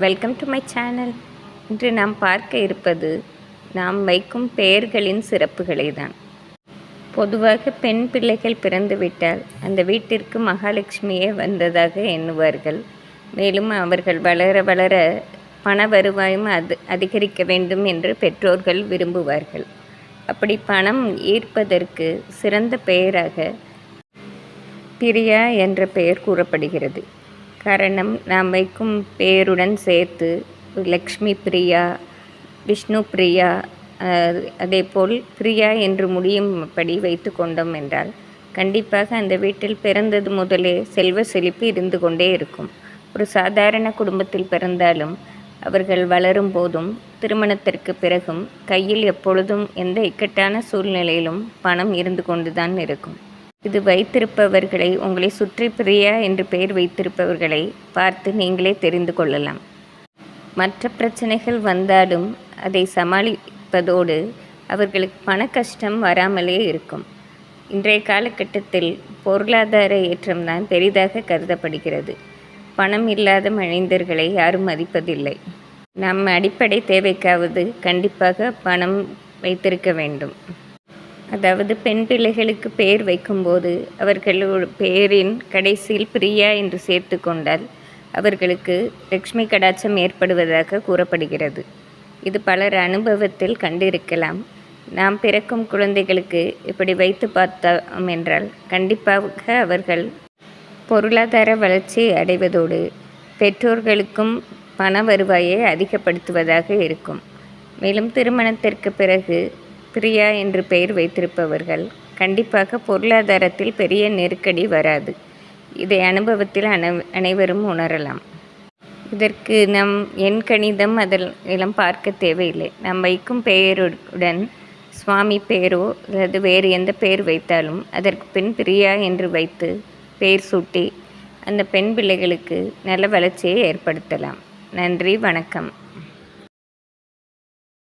Welcome to my channel இன்று நாம் பார்க்க இருப்பது நாம் வைக்கும் பெயர்களின் சிறப்புகளை தான் பொதுவாக பெண் பிள்ளைகள் பிறந்துவிட்டால் அந்த வீட்டிற்கு மகாலட்சுமியே வந்ததாக எண்ணுவார்கள். மேலும் அவர்கள் வளர வளர பண வருவாயும் அது அதிகரிக்க வேண்டும் என்று பெற்றோர்கள் விரும்புவார்கள். அப்படி பணம் ஈர்ப்பதற்கு சிறந்த பெயராக பிரியா என்ற பெயர் கூறப்படுகிறது. கரணம் நாம் வைக்கும் பெயருடன் சேர்த்து லக்ஷ்மி பிரியா விஷ்ணு பிரியா அதே அதேபோல் பிரியா என்று முடியும்படி வைத்து கொண்டோம் என்றால் கண்டிப்பாக அந்த வீட்டில் பிறந்தது முதலே செல்வ செழிப்பு இருந்து கொண்டே இருக்கும். ஒரு சாதாரண குடும்பத்தில் பிறந்தாலும் அவர்கள் வளரும் போதும் திருமணத்திற்கு பிறகும் கையில் எப்பொழுதும் எந்த இக்கட்டான சூழ்நிலையிலும் பணம் இருந்து கொண்டுதான் இருக்கும். இது வைத்திருப்பவர்களை உங்களை சுற்றி பிரியா என்று பெயர் வைத்திருப்பவர்களை பார்த்து நீங்களே தெரிந்து கொள்ளலாம். மற்ற பிரச்சனைகள் வந்தாலும் அதை சமாளிப்பதோடு அவர்களுக்கு பண கஷ்டம் வராமலே இருக்கும். இன்றைய காலகட்டத்தில் பொருளாதார ஏற்றம்தான் பெரிதாக கருதப்படுகிறது. பணம் இல்லாத மனிதர்களை யாரும் மதிப்பதில்லை. நம் அடிப்படை தேவைக்காவது கண்டிப்பாக பணம் வைத்திருக்க வேண்டும். அதாவது பெண் பிள்ளைகளுக்கு பெயர் வைக்கும்போது அவர்கள் பெயரின் கடைசியில் பிரியா என்று சேர்த்து கொண்டால் அவர்களுக்கு லக்ஷ்மி கடாட்சம் ஏற்படுவதாக கூறப்படுகிறது. இது பலர் அனுபவத்தில் கண்டிருக்கலாம். நாம் பிறக்கும் குழந்தைகளுக்கு இப்படி வைத்து பார்த்தோம் என்றால் கண்டிப்பாக அவர்கள் பொருளாதார வளர்ச்சி அடைவதோடு பெற்றோர்களுக்கும் பண வருவாயை அதிகப்படுத்துவதாக இருக்கும். மேலும் திருமணத்திற்கு பிறகு பிரியா என்று பெயர் வைத்திருப்பவர்கள் கண்டிப்பாக பொருளாதாரத்தில் பெரிய நெருக்கடி வராது. இதை அனுபவத்தில் அனை அனைவரும் உணரலாம். இதற்கு நம் எண் கணிதம் அதெல்லாம் எல்லாம் பார்க்க தேவையில்லை. நாம் வைக்கும் பெயருடன் சுவாமி பெயரோ அல்லது வேறு எந்த பெயர் வைத்தாலும் அதற்கு பின் பிரியா என்று வைத்து பெயர் சூட்டி அந்த பெண் பிள்ளைகளுக்கு நல்ல வளர்ச்சியை ஏற்படுத்தலாம். நன்றி வணக்கம்.